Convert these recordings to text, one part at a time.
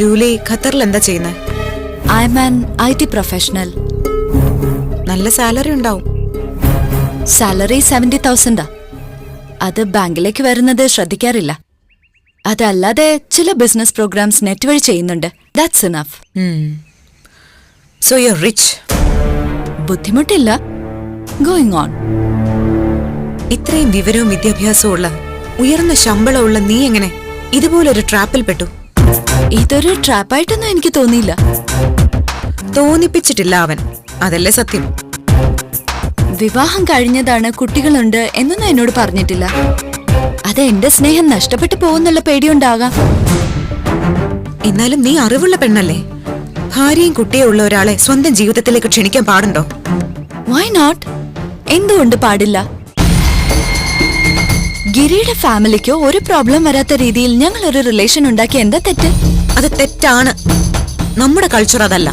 Julie ഖത്തറിൽ എന്താ ചെയ്യുന്നത് I'm an I T professional. നല്ല സാലറി ഉണ്ടാവും. സാലറി സെവന്റി തൗസൻഡാ. അത് ബാങ്കിലേക്ക് വരുന്നത് ശ്രദ്ധിക്കാറില്ല. അതല്ലാതെ ചില ബിസിനസ് പ്രോഗ്രാംസ് നെറ്റ് വഴി ചെയ്യുന്നുണ്ട്. That's enough so you reach ബുദ്ധിമുട്ടില്ല. ഗോയിങ് ഓൺ ഇത്രയും വിവരവും വിദ്യാഭ്യാസവും ഉള്ള ഉയർന്ന ശമ്പളമുള്ള നീ എങ്ങനെ ഇതുപോലൊരു ട്രാപ്പിൽ പെട്ടു? ഇതൊരു ട്രാപ്പായിട്ടൊന്നും എനിക്ക് തോന്നിയില്ല. തോന്നിപ്പിച്ചിട്ടില്ല അവൻ. അതല്ലേ സത്യം? വിവാഹം കഴിഞ്ഞതാണ് കുട്ടികളുണ്ട് എന്നൊന്നും എന്നോട് പറഞ്ഞിട്ടില്ല. അത് എന്റെ സ്നേഹം നഷ്ടപ്പെട്ടു പോകുന്നുള്ള പേടിയുണ്ടാകാം. എന്നാലും നീ അറിവുള്ള പെണ്ണല്ലേ? ഭാര്യയും കുട്ടിയും ഉള്ള ഒരാളെ സ്വന്തം ജീവിതത്തിലേക്ക് ക്ഷണിക്കാൻ പാടുണ്ടോ? വൈ നോട്ട് എന്തുകൊണ്ട് പാടില്ല? ഗിരിയുടെ ഫാമിലിക്കോ ഒരു പ്രോബ്ലം വരാത്ത രീതിയിൽ ഞങ്ങൾ ഒരു റിലേഷൻ ഉണ്ടാക്കി എന്താ തെറ്റ്? അത് തെറ്റാണ്. നമ്മുടെ കൾച്ചർ അതല്ല.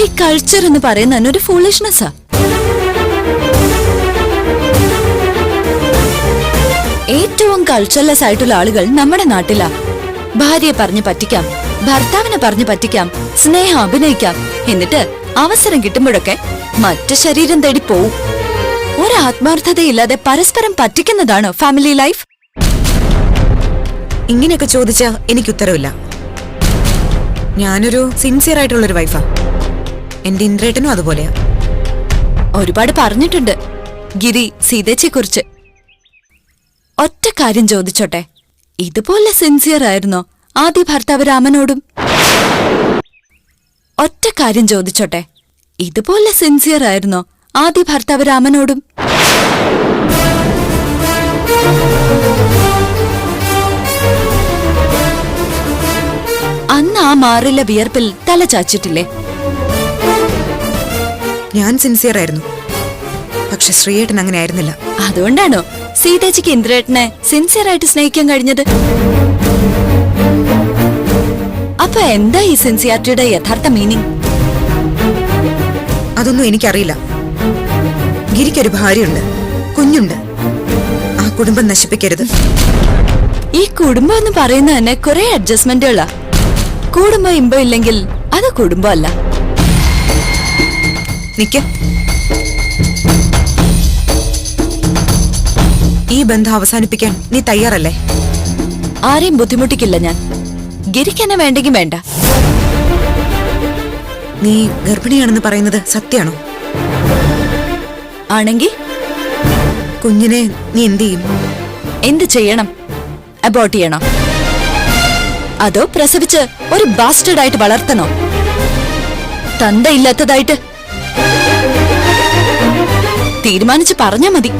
ഈ കൾച്ചർ എന്ന് പറയുന്ന തന്നെ ഒരു ഫൂളിഷ്നെസ്സാ ഏറ്റവും കൾച്ചർലെസ് ആയിട്ടുള്ള ആളുകൾ നമ്മുടെ നാട്ടിലാ. ഭാര്യയെ പറഞ്ഞു പറ്റിക്കാം ഭർത്താവിനെ പറഞ്ഞു പറ്റിക്കാം സ്നേഹം അഭിനയിക്കാം. എന്നിട്ട് അവസരം കിട്ടുമ്പോഴൊക്കെ മറ്റു ശരീരം തേടി പോവും. ഒരാത്മാർത്ഥതയില്ലാതെ പരസ്പരം പറ്റിക്കുന്നതാണ് ഫാമിലി ലൈഫ് ഇങ്ങനെയൊക്കെ ചോദിച്ചാ എനിക്ക് ഉത്തരവില്ല. ഞാനൊരു സിൻസിയർ ആയിട്ടുള്ളൊരു വൈഫാ എന്റെ ഇന്ദ്രേട്ടനും അതുപോലെയാ. ഒരുപാട് പറഞ്ഞിട്ടുണ്ട്. ഗിരി സീതച്ചെക്കുറിച്ച് ഒറ്റ കാര്യം ചോദിച്ചോട്ടെ. ഇതുപോലെ സിൻസിയർ ആയിരുന്നോ? ആദ്യ ഭർത്താവ് രാമനോടും. ഒറ്റ കാര്യം ചോദിച്ചോട്ടെ. ഇതുപോലെ സിൻസിയർ ആയിരുന്നോ? ആദ്യ ഭർത്താവ് രാമനോടും. അന്ന് ആ മാറില്ല വിയർപ്പിൽ തല ചാച്ചിട്ടില്ലേ? ഞാൻ സിൻസിയർ ആയിരുന്നു. പക്ഷെ ശ്രീയേട്ടൻ അങ്ങനെ ആയിരുന്നില്ല. അതുകൊണ്ടാണോ? സീതേച്ചിക്ക് ഇന്ദ്രേട്ടനെ സിൻസിയർ ആയിട്ട് സ്നേഹിക്കാൻ കഴിഞ്ഞത്? അപ്പൊ എന്താ ഈ സിൻസിയാരിറ്റിയുടെ യഥാർത്ഥ മീനിങ് അതൊന്നും എനിക്കറിയില്ല. ഗിരിക്കൊരു ഭാര്യയുണ്ട്. കുഞ്ഞുണ്ട്. ആ കുടുംബം നശിപ്പിക്കരുത്. ഈ കുടുംബം എന്ന് പറയുന്നത് തന്നെ കുറെ അഡ്ജസ്റ്റ്മെന്റുകളാ കുടുംബം ഇമ്പം ഇല്ലെങ്കിൽ അത് കുടുംബമല്ല. നിക്ക. ഈ ബന്ധം അവസാനിപ്പിക്കാൻ നീ തയ്യാറല്ലേ? ആരെയും ബുദ്ധിമുട്ടിക്കില്ല ഞാൻ. ഗിരിക്കെന്നെ വേണ്ടെങ്കിൽ വേണ്ട. നീ ഗർഭിണിയാണെന്ന് പറയുന്നത് സത്യാണോ ആണെങ്കിൽ? കുഞ്ഞിനെ നീ എന്ത് ചെയ്യും? എന്ത് ചെയ്യണം? അബോട്ട് ചെയ്യണോ. അതോ പ്രസവിച്ച് ഒരു ബാസ്റ്റഡായിട്ട് വളർത്തണോ? തന്തയില്ലാത്തതായിട്ട് തീരുമാനിച്ച് പറഞ്ഞാ മതി.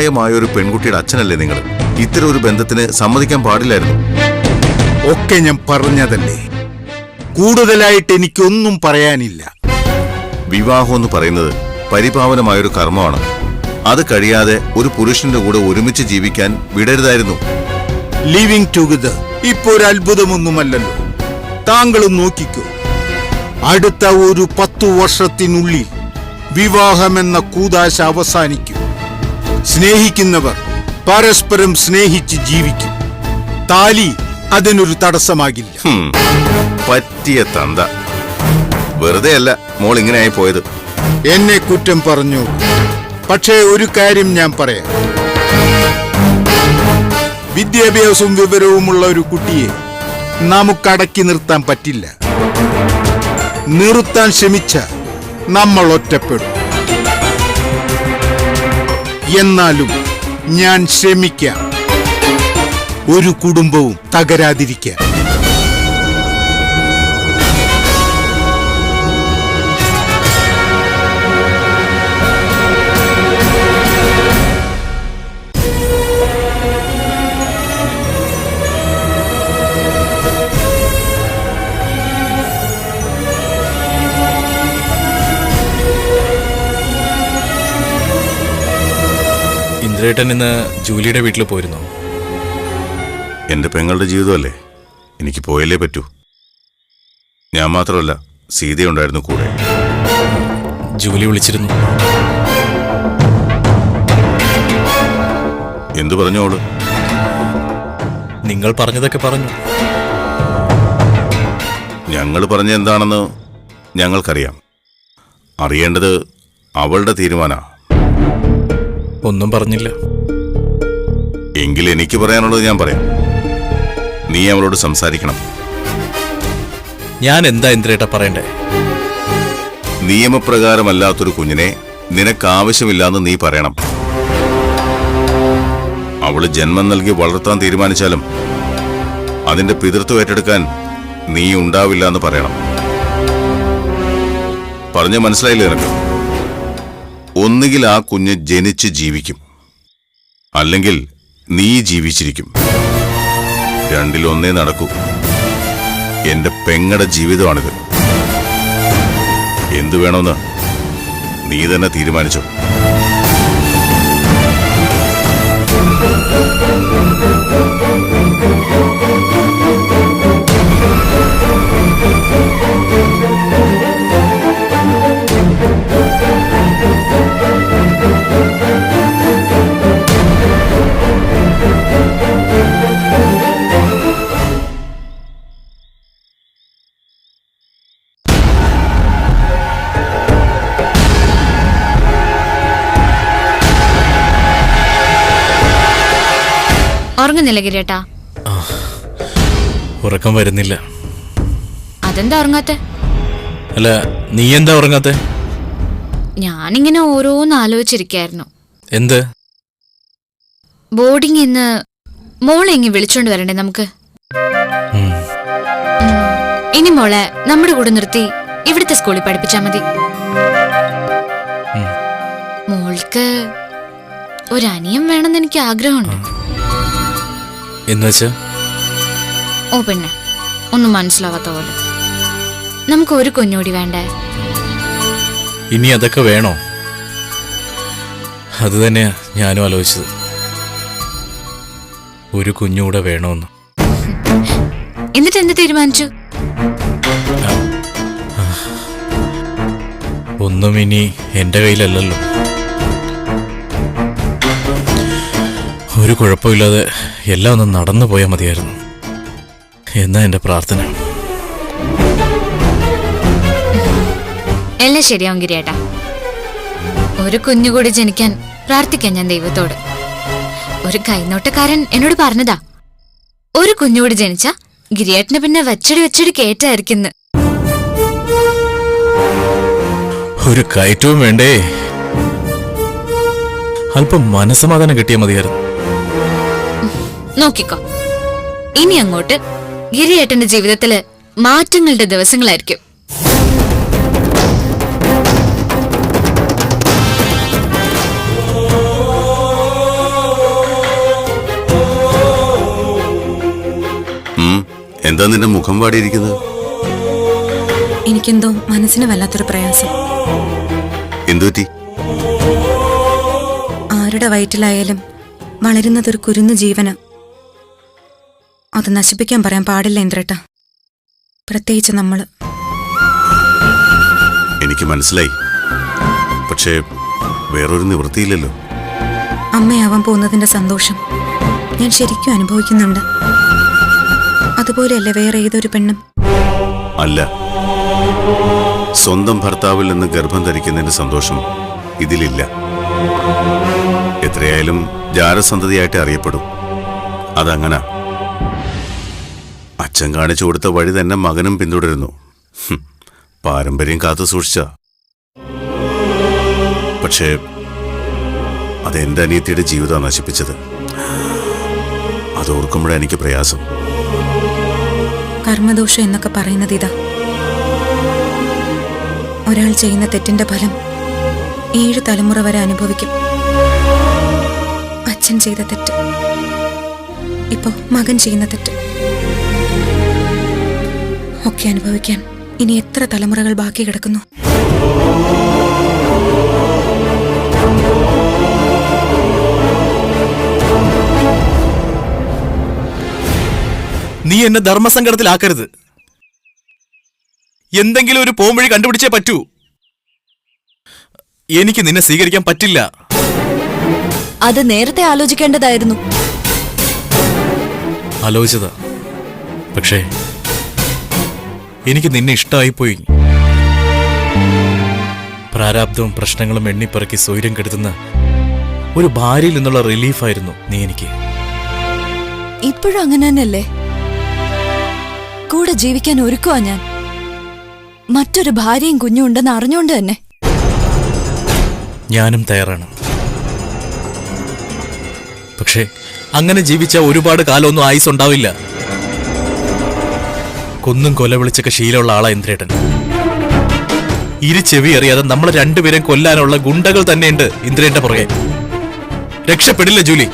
പ്രായമായ ഒരു പെൺകുട്ടിയുടെ അച്ഛനല്ലേ നിങ്ങൾ ഇത്തരം ഒരു ബന്ധത്തിന് സമ്മതിക്കാൻ പാടില്ലായിരുന്നു. ഒക്കെ ഞാൻ പറഞ്ഞതല്ലേ. കൂടുതലായിട്ട് എനിക്കൊന്നും പറയാനില്ല. വിവാഹം എന്ന് പറയുന്നത് പരിപാവനമായൊരു കർമ്മമാണ്. അത് കഴിയാതെ ഒരു പുരുഷന്റെ കൂടെ ഒരുമിച്ച് ജീവിക്കാൻ വിടരുതായിരുന്നു. ലിവിംഗ് ടുഗദർ ഇപ്പൊ ഒരു അത്ഭുതമൊന്നുമല്ലല്ലോ. താങ്കളും നോക്കിക്കോ. അടുത്ത ഒരു പത്തു വർഷത്തിനുള്ളിൽ വിവാഹമെന്ന കൂതാശ അവസാനിക്കും. സ്നേഹിക്കുന്നവർ പരസ്പരം സ്നേഹിച്ച് ജീവിക്കും. താലി അതിനൊരു തടസ്സമാകില്ല. പറ്റിയ തന്ത. വെറുതെ അല്ല മോൾ ഇങ്ങനെയായി പോയത്. എന്നെ കുറ്റം പറഞ്ഞു. പക്ഷേ ഒരു കാര്യം ഞാൻ പറയാം. വിദ്യാഭ്യാസവും വിവരവുമുള്ള ഒരു കുട്ടിയെ നമുക്കടക്കി നിർത്താൻ പറ്റില്ല. നിർത്താൻ ശ്രമിച്ച നമ്മൾ ഒറ്റപ്പെടും എന്നാലും ഞാൻ ശ്രമിക്കാം ഒരു കുടുംബവും തകരാതിരിക്കാൻ. ഇന്ദ്രേട്ടൻ ഇന്ന് ജൂലിയുടെ വീട്ടിൽ പോയിരുന്നോ? എന്റെ പെങ്ങളുടെ ജീവിതമല്ലേ? എനിക്ക് പോയല്ലേ പറ്റൂ. ഞാൻ മാത്രമല്ല സീതയുണ്ടായിരുന്നു കൂടെ. ജൂലി വിളിച്ചിരുന്നു. എന്തു പറഞ്ഞോൾ നിങ്ങൾ പറഞ്ഞതൊക്കെ പറഞ്ഞു. ഞങ്ങൾ പറഞ്ഞ എന്താണെന്ന് ഞങ്ങൾക്കറിയാം. അറിയേണ്ടത് അവളുടെ തീരുമാന. ഒന്നും പറഞ്ഞില്ല. എങ്കിൽ എനിക്ക് പറയാനുള്ളത് ഞാൻ പറയാം. നീ അവളോട് സംസാരിക്കണം. ഞാൻ എന്താ ഇന്ദ്രേട്ട പറയണ്ടേ? നിയമപ്രകാരമല്ലാത്തൊരു കുഞ്ഞിനെ നിനക്ക് ആവശ്യമില്ലാന്ന് നീ പറയണം. അവൾ ജന്മം നൽകി വളർത്താൻ തീരുമാനിച്ചാലും അതിന്റെ പിതൃത്വം ഏറ്റെടുക്കാൻ നീ ഉണ്ടാവില്ല എന്ന് പറയണം. പറഞ്ഞ മനസ്സിലായില്ലേ നിനക്ക്? ഒന്നുകിൽ ആ കുഞ്ഞ് ജനിച്ച് ജീവിക്കും. അല്ലെങ്കിൽ നീ ജീവിച്ചിരിക്കും. രണ്ടിലൊന്നേ നടക്കൂ. എന്റെ പെങ്ങടെ ജീവിതമാണിത്. എന്തു വേണമെന്ന് നീ തന്നെ തീരുമാനിച്ചോ. ഉറങ്ങുന്നില്ല ഗിരിയേട്ടാ ഉറക്കം വരുന്നില്ല. അതെന്താ ഉറങ്ങാത്തെ? അല്ല നീ എന്താ ഉറങ്ങാത്തെ? ഞാനിങ്ങനെ ഓരോന്ന് ആലോചിച്ചിരിക്കായിരുന്നു. എന്ത്? ബോർഡിംഗ് ഇന്ന് മോളെ ഇങ്ങ് വിളിച്ചോണ്ട് വരണ്ടേ നമുക്ക്. ഇനി മോളെ നമ്മുടെ കൂടെ നിർത്തി ഇവിടുത്തെ സ്കൂളിൽ പഠിപ്പിച്ചാ മതി. മോൾക്ക് ഒരനിയം വേണമെന്ന് എനിക്ക് ആഗ്രഹമുണ്ട്. എന്ന് ഓ പിന്നെ ഒന്നും മനസ്സിലാവാത്ത പോലെ. നമുക്ക് ഒരു കുഞ്ഞോടി വേണ്ടേ? ഇനി അതൊക്കെ വേണോ? അത് തന്നെയാ ഞാനും ആലോചിച്ചത്. ഒരു കുഞ്ഞുകൂടെ വേണോന്ന്. എന്നിട്ട് എന്ത് തീരുമാനിച്ചു? ഒന്നും ഇനി എന്റെ കയ്യിലല്ലല്ലോ. ഒരു കുഴപ്പമില്ലാതെ എല്ലാം ഒന്ന് നടന്നു പോയാൽ മതിയായിരുന്നു. എന്നാ എന്റെ പ്രാർത്ഥന? എല്ലാം ശരിയാവും ഗിരിയേട്ടാ. ഒരു കുഞ്ഞുകൂടി ജനിക്കാൻ പ്രാർത്ഥിക്കാം ഞാൻ ദൈവത്തോട്. ഒരു കൈനോട്ടക്കാരൻ എന്നോട് പറഞ്ഞതാ. ഒരു കുഞ്ഞുകൂടി ജനിച്ച ഗിരിയേട്ടന് പിന്നെ വെച്ചടി വെച്ചടി കേറ്റായിരിക്കുന്നു. ഒരു കയറ്റവും വേണ്ടേ? അല്പം മനസമാധാനം കിട്ടിയാൽ മതിയായിരുന്നു. നോക്കിക്കോ. ഇനി അങ്ങോട്ട് ഗിരിയേട്ടന്റെ ജീവിതത്തിൽ മാറ്റങ്ങളുടെ ദിവസങ്ങളായിരിക്കും. എന്താ നിന്റെ മുഖം പാടിയിരിക്കുന്നത് എനിക്കെന്തോ മനസ്സിന് വല്ലാത്തൊരു പ്രയാസം. എന്തുപറ്റി ആരുടെ വയറ്റിലായാലും വളരുന്നതൊരു കുരുന്നു ജീവന. അത് നശിപ്പിക്കാൻ പറയാൻ പാടില്ല ഇന്ദ്രേട്ട. പ്രത്യേകിച്ച് നമ്മൾ. എനിക്ക് മനസ്സിലായി. പക്ഷേ വേറൊരു നിവൃത്തിയില്ലല്ലോ. അമ്മയാവാൻ പോകുന്നതിന്റെ സന്തോഷം ഞാൻ ശരിക്കും അനുഭവിക്കുന്നുണ്ട്. അതുപോലെയല്ലേ വേറെ ഏതൊരു പെണ്ണും? അല്ല. സ്വന്തം ഭർത്താവിൽ നിന്ന് ഗർഭം ധരിക്കുന്നതിന്റെ സന്തോഷം ഇതിലില്ല. എത്രയായാലും ജാരസന്തതിയായിട്ട് അറിയപ്പെടും. അതങ്ങനെ. അച്ഛൻ കാണിച്ചു കൊടുത്ത വഴി തന്നെ മകനും പിന്തുടരുന്നു. പാരമ്പര്യം കാത്തു സൂക്ഷിച്ച. പക്ഷേ അത് എന്റെ അനിയത്തിയുടെ ജീവിതം നശിപ്പിച്ചത്. അതോർക്കുമ്പോഴാണ് എനിക്ക് പ്രയാസം. കർമ്മദോഷം എന്നൊക്കെ പറയുന്നത് ഇതാ. ഒരാൾ ചെയ്യുന്ന തെറ്റിന്റെ ഫലം ഏഴ് തലമുറ വരെ അനുഭവിക്കും. അച്ഛൻ ചെയ്ത തെറ്റ്. ഇപ്പോ മകൻ ചെയ്യുന്ന തെറ്റ്. ഒക്കെ അനുഭവിക്കാൻ ഇനി എത്ര തലമുറകൾ ബാക്കി കിടക്കുന്നു? നീ എന്നെ ധർമ്മസങ്കടത്തിലാക്കരുത്. എന്തെങ്കിലും ഒരു പോംവഴി കണ്ടുപിടിച്ചേ പറ്റൂ. എനിക്ക് നിന്നെ സ്വീകരിക്കാൻ പറ്റില്ല. അത് നേരത്തെ ആലോചിക്കേണ്ടതായിരുന്നു. ആലോചിച്ചതാ. പക്ഷേ എനിക്ക് നിന്നെ ഇഷ്ടമായി പോയി പ്രാരാബ്ദവും പ്രശ്നങ്ങളും എണ്ണിപ്പറക്കി സ്വൈര്യം കെടുത്തുന്ന ഒരു ഭാര്യയിൽ നിന്നുള്ള റിലീഫായിരുന്നു നീ എനിക്ക്. ഇപ്പോഴും അങ്ങനെ തന്നെയല്ലേ? കൂടെ ജീവിക്കാൻ ഒരുക്കുവാ ഞാൻ. മറ്റൊരു ഭാര്യയും കുഞ്ഞും ഉണ്ടെന്ന് അറിഞ്ഞുകൊണ്ട് തന്നെ. ഞാനും തയ്യാറാണ്. പക്ഷേ അങ്ങനെ ജീവിച്ച ഒരുപാട് കാലമൊന്നും ആയുസ് ഉണ്ടാവില്ല. കൊന്നും കൊല വിളിച്ചൊക്കെ ശീലമുള്ള ആളാ ഇന്ദ്രേട്ടൻ. ഇരു ചെവി അറിയാതെ നമ്മളെ രണ്ടുപേരെയും കൊല്ലാനുള്ള ഗുണ്ടകൾ തന്നെയുണ്ട് ഇന്ദ്രേന്റെ പുറകെ. രക്ഷപ്പെടില്ല ജൂലി.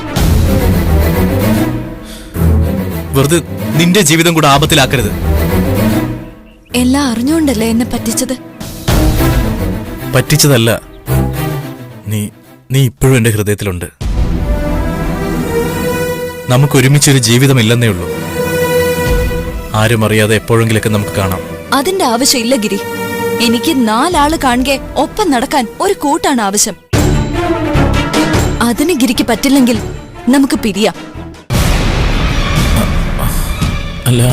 വെറുതെ നിന്റെ ജീവിതം കൂടെ ആപത്തിലാക്കരുത്. എല്ലാം അറിഞ്ഞുകൊണ്ടല്ലേ എന്നെ പറ്റിച്ചത്? പറ്റിച്ചതല്ല. നീ നീ ഇപ്പോഴും എന്റെ ഹൃദയത്തിലുണ്ട്. നമുക്കൊരുമിച്ചൊരു ജീവിതമില്ലെന്നേ ഉള്ളൂ. ആരും അറിയാതെ എപ്പോഴെങ്കിലൊക്കെ നമുക്ക് കാണാം. അതിന്റെ ആവശ്യമില്ല ഗിരി. എനിക്ക് നാലാൾ കാണുക ഒപ്പം നടക്കാൻ ഒരു കൂട്ടാണ് ആവശ്യം. അതിന് ഗിരിക്ക് പറ്റില്ലെങ്കിൽ നമുക്ക് പിരിയാം. അല്ല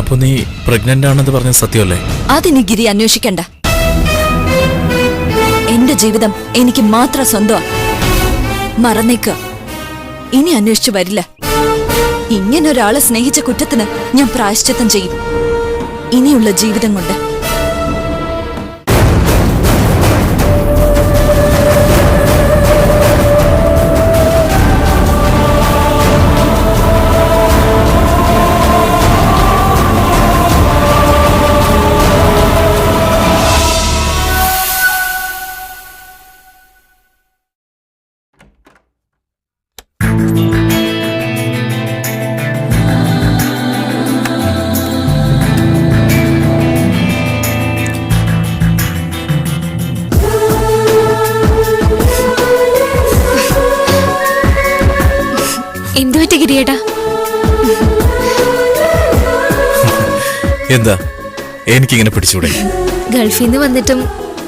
അപ്പൊ നീ പ്രഗ്നന്റ് ആണെന്ന് പറഞ്ഞ സത്യമല്ലേ? അതിനി ഗിരി അന്വേഷിക്കണ്ട. എന്റെ ജീവിതം എനിക്ക് മാത്രം സ്വന്തമാണ് മറന്നേക്ക. ഇനി അന്വേഷിച്ചു വരില്ല. ഇങ്ങനെ ഒരാളെ സ്നേഹിച്ച കുറ്റത്തിന് ഞാൻ പ്രായശ്ചിത്തം ചെയ്യും. ഇനിയുള്ള ജീവിതം കൊണ്ട് എന്താ? എനിക്കിങ്ങനെ പിടിച്ചൂടെ? ഗൾഫിൽ നിന്ന് വന്നിട്ടും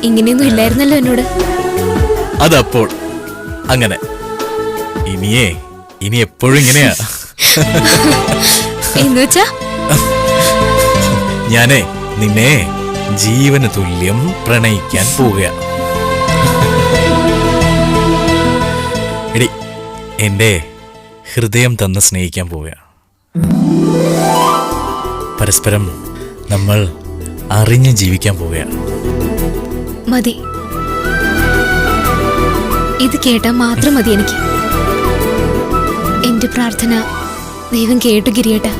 ഇങ്ങനെയൊന്നും ഇല്ലായിരുന്നല്ലോ എന്നോട്. അതപ്പോൾ അങ്ങനെ. ഇനിയേ ഇനി എപ്പോഴും ഇങ്ങനെയാ? എന്നുവെച്ചാ ഞാനേ നിന്നെ ജീവന് തുല്യം പ്രണയിക്കാൻ പോവുക എടി എന്റെ ഹൃദയം തന്ന് സ്നേഹിക്കാൻ പോവുക പരസ്പരം നമ്മൾ അറിഞ്ഞ് ജീവിക്കാൻ പോവുകയാണ്. മതി. ഇത് കേട്ടാൽ മാത്രം മതി എനിക്ക്. എന്റെ പ്രാർത്ഥന ദൈവം കേട്ടു ഗിരിയേട്ടാ